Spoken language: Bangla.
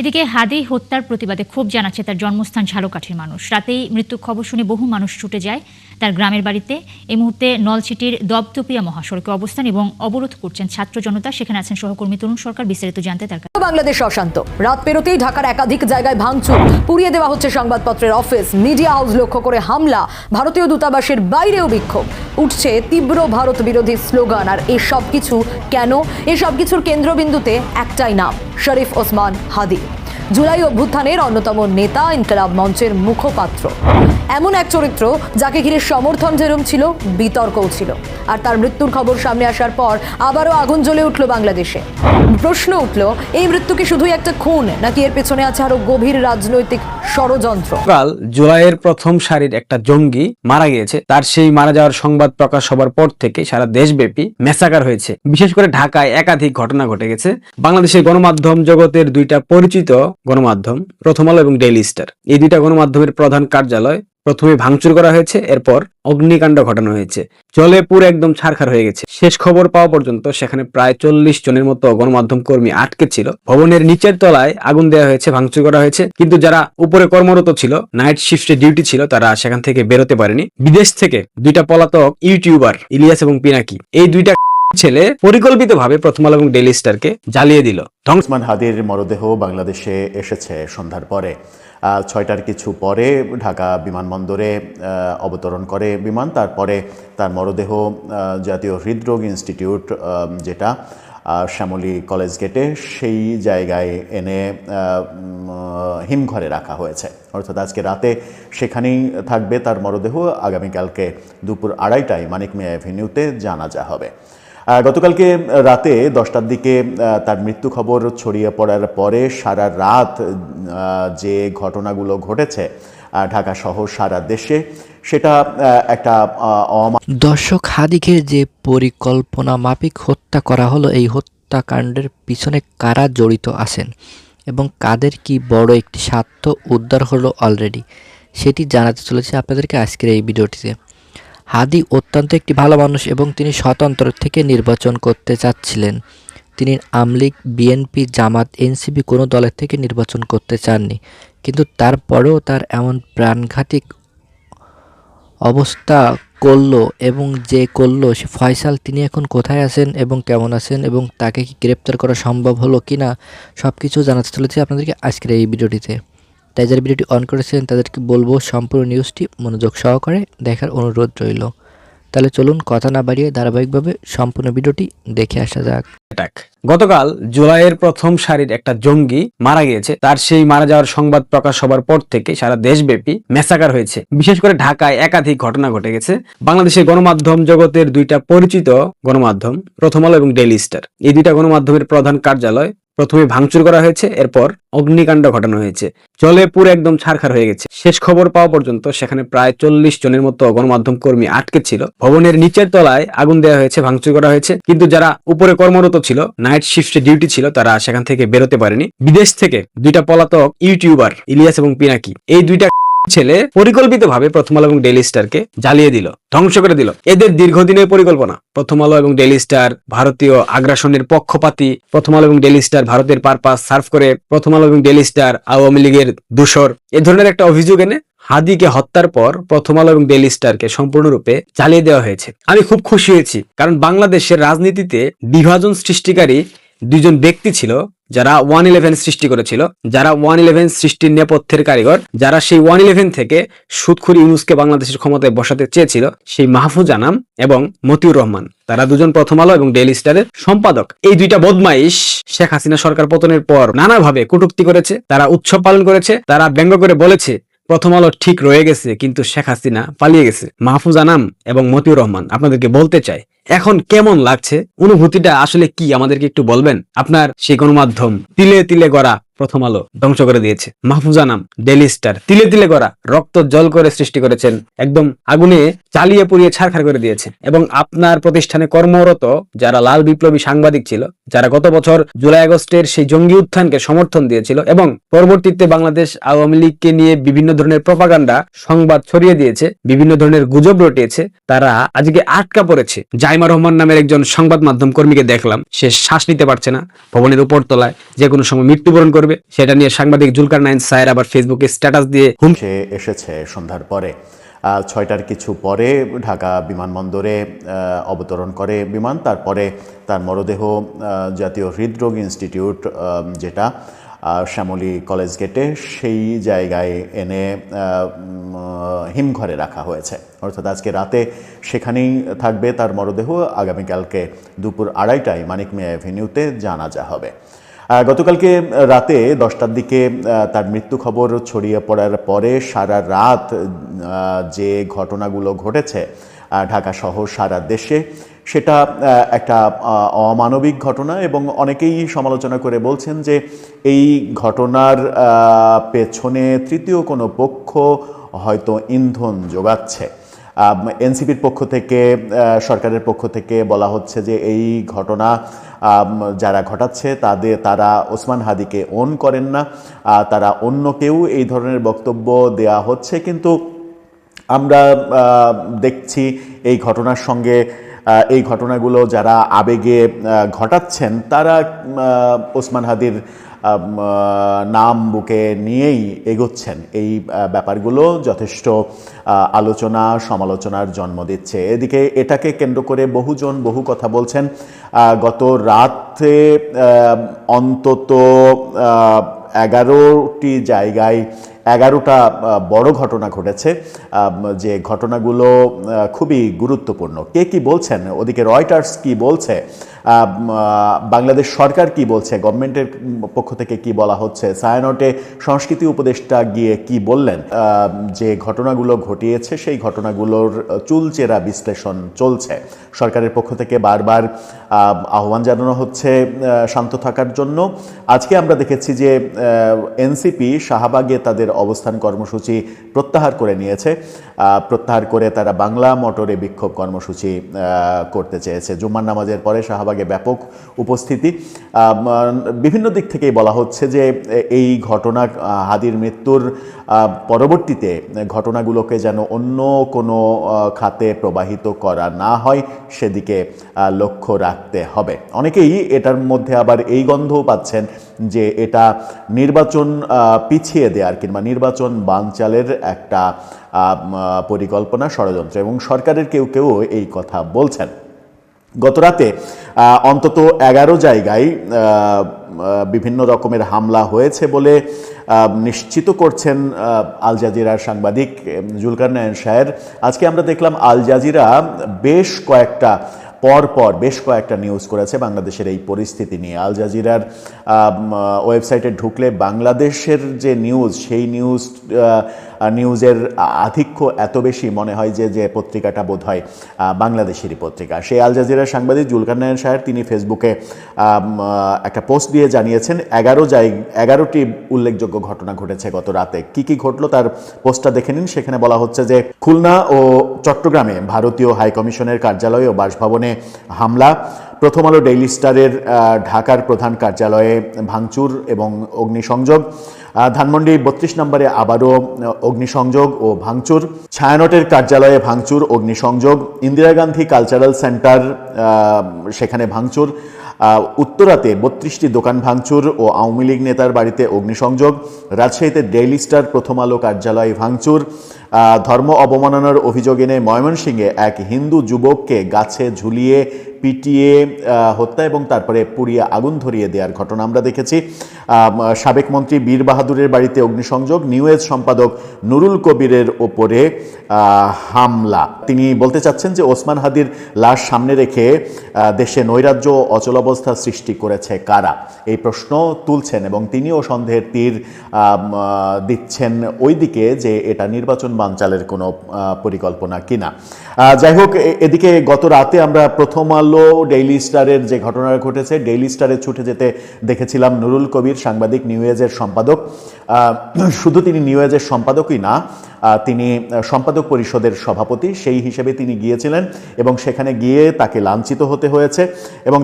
এদিকে হাদি হত্যার প্রতিবাদে ক্ষোভ জানাচ্ছে তার জন্মস্থান ঝালকাঠির মানুষ। রাতেই মৃত্যুর খবর শুনে বহু মানুষ ছুটে যায় তার গ্রামের বাড়িতে। এই মুহূর্তে নলছিটির দপদপিয়া মহাসড়কে অবস্থান এবং অবরোধ করছেন ছাত্র জনতা। সেখানে আছেন সহকর্মী তরুণ সরকার, বিস্তারিত জানতে তার বাংলাদেশ অশান্ত। রাত পেরোতেই ঢাকার একাধিক জায়গায় ভাঙচুর। পুড়িয়ে দেওয়া হচ্ছে সংবাদপত্রের অফিস। মিডিয়া হাউস লক্ষ্য করে হামলা। ভারতীয় দূতাবাসের বাইরেও বিক্ষোভ। উঠছে তীব্র ভারত বিরোধী স্লোগান। আর এসব কিছু কেন? এসব কিছুর কেন্দ্রবিন্দুতে একটাই নাম, শরীফ ওসমান হাদি। জুলাই অভ্যুত্থানের অন্যতম নেতা ইনকলাব মঞ্চের মুখপাত্র। এমন এক চরিত্র যাকে ঘিরে সমর্থন যেরম ছিল, বিতর্কও ছিল। আর তার মৃত্যুর খবর সামনে আসার পর আবারও আগুন জ্বলে উঠল বাংলাদেশে। প্রশ্ন উঠল, এই মৃত্যু কি শুধুই একটা খুন, নাকি এর পেছনে আছে আরও গভীর রাজনৈতিক ষড়যন্ত্র? কাল জুলাইয়ের প্রথম সারির একটা জঙ্গি মারা গিয়েছে। তার সেই মারা যাওয়ার সংবাদ প্রকাশ হবার পর থেকে সারা দেশব্যাপী মেসাকার হয়েছে। বিশেষ করে ঢাকায় একাধিক ঘটনা ঘটে গেছে। বাংলাদেশের গণমাধ্যম জগতের দুইটা পরিচিত গণমাধ্যম, প্রথম আলো এবং ডেইলি স্টার। এই দুইটা গণমাধ্যমের প্রধান কার্যালয় প্রথমে ভাঙচুর করা হয়েছে, এরপর অগ্নিকাণ্ড ঘটানো হয়েছে। জলে পুরো একদম ছারখার হয়ে গেছে। শেষ খবর পাওয়া পর্যন্ত সেখানে প্রায় চল্লিশ জনের মতো গণমাধ্যম কর্মী আটকে ছিল। ভবনের নিচের তলায় আগুন দেওয়া হয়েছে, ভাঙচুর করা হয়েছে। কিন্তু যারা উপরে কর্মরত ছিল, নাইট শিফটে ডিউটি ছিল, তারা সেখান থেকে বেরোতে পারেনি। বিদেশ থেকে দুইটা পলাতক ইউটিউবার ইলিয়াস এবং পিনাকি। এই দুইটা ছেলে পরিকল্পিতভাবে প্রথম আলো এবং ডেইলি স্টারকে জ্বালিয়ে দিল। ধ্বংস ওসমান হাদির মরদেহ বাংলাদেশে এসেছে সন্ধ্যার পরে। ছয়টার কিছু পরে ঢাকা বিমানবন্দরে অবতরণ করে বিমান। তারপরে তার মরদেহ জাতীয় হৃদরোগ ইনস্টিটিউট যেটা শ্যামলী কলেজ গেটে সেই জায়গায় এনে হিমঘরে রাখা হয়েছে। অর্থাৎ আজকে রাতে সেখানেই থাকবে তার মরদেহ। আগামীকালকে দুপুর আড়াইটায় মানিক মিয়া অ্যাভিনিউতে জানাজা হবে। গতকালকে রাতে দশটার দিকে তার মৃত্যু খবর ছড়িয়ে পড়ার পরে সারা রাত যে ঘটনাগুলো ঘটেছে ঢাকা সহ সারা দেশে, সেটা একটা দর্শক হাদিকে যে পরিকল্পনা মাফিক হত্যা করা হলো, এই হত্যাকাণ্ডের পিছনে কারা জড়িত আছেন এবং কাদের কি বড় একটি স্বার্থ উদ্ধার হলো অলরেডি সেটি জানাতে চলেছে আপনাদেরকে আজকের এই ভিডিওটিতে। হাদি অত্যন্ত একটি ভালো মানুষ এবং তিনি স্বতন্ত্র থেকে নির্বাচন করতে চাচ্ছিলেন। তিনি আমলিগ, বিএনপি, জামাত, এনসিপি কোনো দলের থেকে নির্বাচন করতে চাননি। কিন্তু তারপরেও তার এমন প্রাণঘাতিক অবস্থা করল এবং যে করল, সে ফয়সাল, তিনি এখন কোথায় আছেন এবং কেমন আছেন এবং তাকে কি গ্রেপ্তার করা সম্ভব হলো কি না সব কিছু জানাতে চলেছে আপনাদেরকে আজকের এই ভিডিওটিতে। তাই ভিডিওটি অন করেছেন তাদেরকে বলব সম্পূর্ণ নিউজটি মনোযোগ সহকারে দেখার অনুরোধ রইল। তাহলে চলুন কথা না বাড়িয়ে ধারাবাহিকভাবে সম্পূর্ণ ভিডিওটি দেখে আসা যাক। গতকাল জুলাইয়ের প্রথম সারির একটা জঙ্গি মারা গিয়েছে। তার সেই মারা যাওয়ার সংবাদ প্রকাশ হবার পর থেকে সারা দেশব্যাপী মেসাকার হয়েছে। বিশেষ করে ঢাকায় একাধিক ঘটনা ঘটে গেছে। বাংলাদেশের গণমাধ্যম জগতের দুইটা পরিচিত গণমাধ্যম, প্রথম আলো এবং ডেইলি স্টার এই দুইটা গণমাধ্যমের প্রধান কার্যালয় প্রথমে ভাঙচুর করা হয়েছে, এরপর অগ্নিকাণ্ড ঘটানো হয়েছে। জলে পুরো একদম ছাড়খার হয়ে গেছে। শেষ খবর পাওয়া পর্যন্ত সেখানে প্রায় চল্লিশ জনের মতো গণমাধ্যম কর্মী আটকে ছিল। ভবনের নিচের তলায় আগুন দেওয়া হয়েছে, ভাঙচুর করা হয়েছে। কিন্তু যারা উপরে কর্মরত ছিল, নাইট শিফটে ডিউটি ছিল, তারা সেখান থেকে বেরোতে পারেনি। বিদেশ থেকে দুইটা পলাতক ইউটিউবার ইলিয়াস এবং পিনাকি। এই দুইটা ছেলে পরিকল্পিতভাবে প্রথম আলো এবং ডেইলি স্টারকে জ্বালিয়ে দিল, ধ্বংস করে দিল। এদের দীর্ঘদিনের পরিকল্পনা, প্রথম আলো এবং ডেইলি স্টার ভারতীয় আগ্রাসনের পক্ষপাতী, প্রথম আলো এবং ডেইলি স্টার ভারতের পারপাস সার্ভ করে প্রথম আলো এবং ডেইলি স্টার আওয়ামী লীগের দূষর। এ ধরনের একটা অভিযোগ এনে হাদিকে হত্যার পর প্রথম আলো এবং ডেইলি স্টারকে সম্পূর্ণরূপে চালিয়ে দেওয়া হয়েছে। আমি খুব খুশি হয়েছি, কারণ বাংলাদেশের রাজনীতিতে বিভাজন সৃষ্টিকারী দুইজন ব্যক্তি ছিল যারা ওয়ান ইলেভেন সৃষ্টি করেছিল, যারা ওয়ান ইলেভেন সৃষ্টির নেপথ্যের কারিগর, যারা সেই ওয়ান ইলেভেন থেকে সুদখুরি ইউনুসকে বাংলাদেশের ক্ষমতায় বসাতে চেয়েছিল, সেই মাহফুজ আনাম এবং মতিউর রহমান। তারা দুজন প্রথম আলো এবং ডেইলি স্টারের সম্পাদক। এই দুইটা বদমাইশ শেখ হাসিনা সরকার পতনের পর নানাভাবে কটূক্তি করেছে, তারা উৎসব পালন করেছে, তারা ব্যঙ্গ করে বলেছে, প্রথম আলো ঠিক রয়ে গেছে, কিন্তু শেখ হাসিনা পালিয়ে গেছে। মাহফুজ আনাম এবং মতিউর রহমান, আপনাদেরকে বলতে চাই এখন কেমন লাগছে? অনুভূতিটা আসলে কি? আমাদেরকে একটু বলবেন? আপনার সেই গণমাধ্যম তিলে তিলে গড়া প্রথম আলো ধ্বংস করে দিয়েছে। মাহফুজ আনাম ডেলি স্টার তিলে তিলে গড়া, রক্ত জল করে সৃষ্টি করেছেন। একদম আগুনে চালিয়ে পুড়িয়ে ছারখার করে দিয়েছে। এবং আপনার প্রতিষ্ঠানে কর্মরত যারা লাল বিপ্লবী সাংবাদিক ছিল, যারা গত বছর জুলাই আগস্টের সেই জঙ্গি উত্থানকে সমর্থন দিয়েছিল এবং পরবর্তীতে বাংলাদেশ আওয়ামী লীগকে নিয়ে বিভিন্ন ধরনের প্রপাগান্ডা, সংবাদ ছড়িয়ে দিয়েছে, বিভিন্ন ধরনের গুজব রটিয়েছে, তারা আজকে আটকা পড়েছে। জাইমা রহমান নামের একজন সংবাদ মাধ্যম কর্মীকে দেখলাম। সে শ্বাস নিতে পারছে না। ভবনের উপর তলায় যে কোনো সময় মৃত্যুবরণ করবে। সেটা নিয়ে সাংবাদিক জুলকার নাইন সায়ের আবার ফেসবুকে স্ট্যাটাস দিয়ে হুম সে এসেছে সন্ধ্যার পরে। ছয়টার কিছু পরে ঢাকা বিমানবন্দরে অবতরণ করে বিমান। তারপরে তার মরদেহ জাতীয় হৃদরোগ ইনস্টিটিউট যেটা শ্যামলী কলেজ গেটে, সেই জায়গায় এনে হিমঘরে রাখা হয়েছে। অর্থাৎ আজকে রাতে সেখানেই থাকবে তার মরদেহ। আগামীকালকে দুপুর আড়াইটায় মানিক মিয়া অ্যাভিনিউতে জানাজা হবে। গতকালকে রাতে দশটার দিকে তার মৃত্যু খবর ছড়িয়ে পড়ার পরে সারা রাত যে ঘটনাগুলো ঘটেছে ঢাকা সহ সারা দেশে, সেটা একটা অমানবিক ঘটনা এবং অনেকেই সমালোচনা করে বলছেন যে এই ঘটনার পেছনে তৃতীয় কোনো পক্ষ হয়তো ইন্ধন যোগাচ্ছে। এনসিপির পক্ষ থেকে সরকারের পক্ষ থেকে বলা হচ্ছে যে এই ঘটনা যারা ঘটাচ্ছে তাদের তারা ওসমান হাদিকে অন করেন না। তারা অন্য কেউ এই ধরনের বক্তব্য দেয়া হচ্ছে। কিন্তু আমরা দেখছি এই ঘটনার সঙ্গে এই ঘটনাগুলো যারা আবেগে ঘটাচ্ছেন, তারা ওসমান হাদির নাম বুকে নিয়েই এগোচ্ছেন। এই ব্যাপারগুলো যথেষ্ট আলোচনা, সমালোচনার জন্ম দিচ্ছে। এদিকে এটাকে কেন্দ্র করে বহুজন বহু কথা বলছেন। গত রাতে অন্তত এগারোটি জায়গায় এগারোটা বড় ঘটনা ঘটেছে। যে ঘটনাগুলো খুবই গুরুত্বপূর্ণ। কে কি বলছেন? ওদিকে রয়টার্স কি বলছে? বাংলাদেশ সরকার কি বলছে? গভর্নমেন্টের পক্ষ থেকে কি বলা হচ্ছে? সায়ানটে সংস্কৃতি উপদেষ্টা গিয়ে কি বললেন? যে ঘটনাগুলো ঘটিয়েছে, সেই ঘটনাগুলোর চুলচেরা বিশ্লেষণ চলছে। সরকারের পক্ষ থেকে বারবার আহ্বান জানানো হচ্ছে শান্ত থাকার জন্য। আজকে আমরা দেখেছি যে এনসিপি শাহবাগে তাদের অবস্থান কর্মসূচি প্রত্যাহার করে নিয়েছে। প্রত্যাহার করে তারা বাংলা মোটরে বিক্ষোভ কর্মসূচি করতে চেয়েছে। জুম্মার নামাজের পরে শাহবাগে ব্যাপক উপস্থিতি। বিভিন্ন দিক থেকেই বলা হচ্ছে যে, এই ঘটনা হাদির মৃত্যুর পরবর্তীতে ঘটনাগুলোকে যেন অন্য কোনো খাতে প্রবাহিত করা না হয়, সেদিকে লক্ষ্য রাখতে হবে। অনেকেই এটার মধ্যে আবার এই গন্ধও পাচ্ছেন যে, এটা নির্বাচন পিছিয়ে দেওয়ার কিংবা নির্বাচন বানচালের একটা পরিকল্পনা, ষড়যন্ত্র এবং সরকারের কেউ কেউ এই কথা বলছেন। গতরাতে রাতে অন্তত এগারো জায়গায় বিভিন্ন রকমের হামলা হয়েছে বলে নিশ্চিত করছেন আল জাজিরার সাংবাদিক জুলকার নায়ন সাহের। আজকে আমরা দেখলাম আল জাজিরা বেশ কয়েকটা পর পর বেশ কয়েকটা নিউজ করেছে বাংলাদেশের এই পরিস্থিতি নিয়ে। আল জাজিরার ওয়েবসাইটে ঢুকলে বাংলাদেশের যে নিউজ সেই নিউজ নিউজের আধিক্য এত বেশি মনে হয় যে যে পত্রিকাটা বোধ হয় বাংলাদেশেরই পত্রিকা। সেই আল জাজিরার সাংবাদিক জুলকার নায়ন সাহের তিনি ফেসবুকে একটা পোস্ট দিয়ে জানিয়েছেন, এগারো জায় এগারোটি উল্লেখযোগ্য ঘটনা ঘটেছে গত রাতে। কি কি ঘটলো তার পোস্টটা দেখে নিন। সেখানে বলা হচ্ছে যে, খুলনা ও চট্টগ্রামে ভারতীয় হাইকমিশনের কার্যালয় ও বাসভবনে হামলা। প্রথম আলো ডেইলি স্টারের ঢাকার প্রধান কার্যালয়ে ভাঙচুর এবং অগ্নিসংযোগ। ধানমন্ডি বত্রিশ নম্বরে আবারও অগ্নিসংযোগ ও ভাঙচুর। ছায়ানটের কার্যালয়ে ভাঙচুর, অগ্নিসংযোগ। ইন্দিরা গান্ধী কালচারাল সেন্টার সেখানে ভাঙচুর। উত্তরাতে বত্রিশটি দোকান ভাঙচুর ও আওয়ামী লীগ নেতার বাড়িতে অগ্নিসংযোগ, রাজশাহীতে ডেইলি স্টার প্রথম আলো কার্যালয় ভাঙচুর ধর্ম অবমাননার অভিযোগ এনে ময়মনসিংহে এক হিন্দু যুবককে গাছে ঝুলিয়ে, পিটিয়ে হত্যা এবং তারপরে পুড়িয়ে আগুন ধরিয়ে দেওয়ার ঘটনা আমরা দেখেছি। সাবেক মন্ত্রী বীর বাহাদুরের বাড়িতে অগ্নিসংযোগ, নিউ এজ সম্পাদক নুরুল কবিরের ওপরে হামলা। তিনি বলতে চাচ্ছেন যে ওসমান হাদির লাশ সামনে রেখে দেশে নৈরাজ্য ও অচলাবস্থা সৃষ্টি করেছে কারা? এই প্রশ্ন তুলছেন এবং তিনিও সন্দেহের তীর দিচ্ছেন ওই দিকে যে এটা নির্বাচন বানচালের কোনো পরিকল্পনা কিনা। যাই হোক এদিকে গত রাতে আমরা প্রথম আলো, ডেইলি স্টারের যে ঘটনা ঘটেছে, ডেইলি স্টারে ছুটে যেতে দেখেছিলাম নুরুল কবির, সাংবাদিক নিউ এজের সম্পাদক। শুধু তিনি নিউ এজের সম্পাদকই না তিনি সম্পাদক পরিষদের সভাপতি, সেই হিসেবে তিনি গিয়েছিলেন এবং সেখানে গিয়ে তাকে লাঞ্ছিত হতে হয়েছে এবং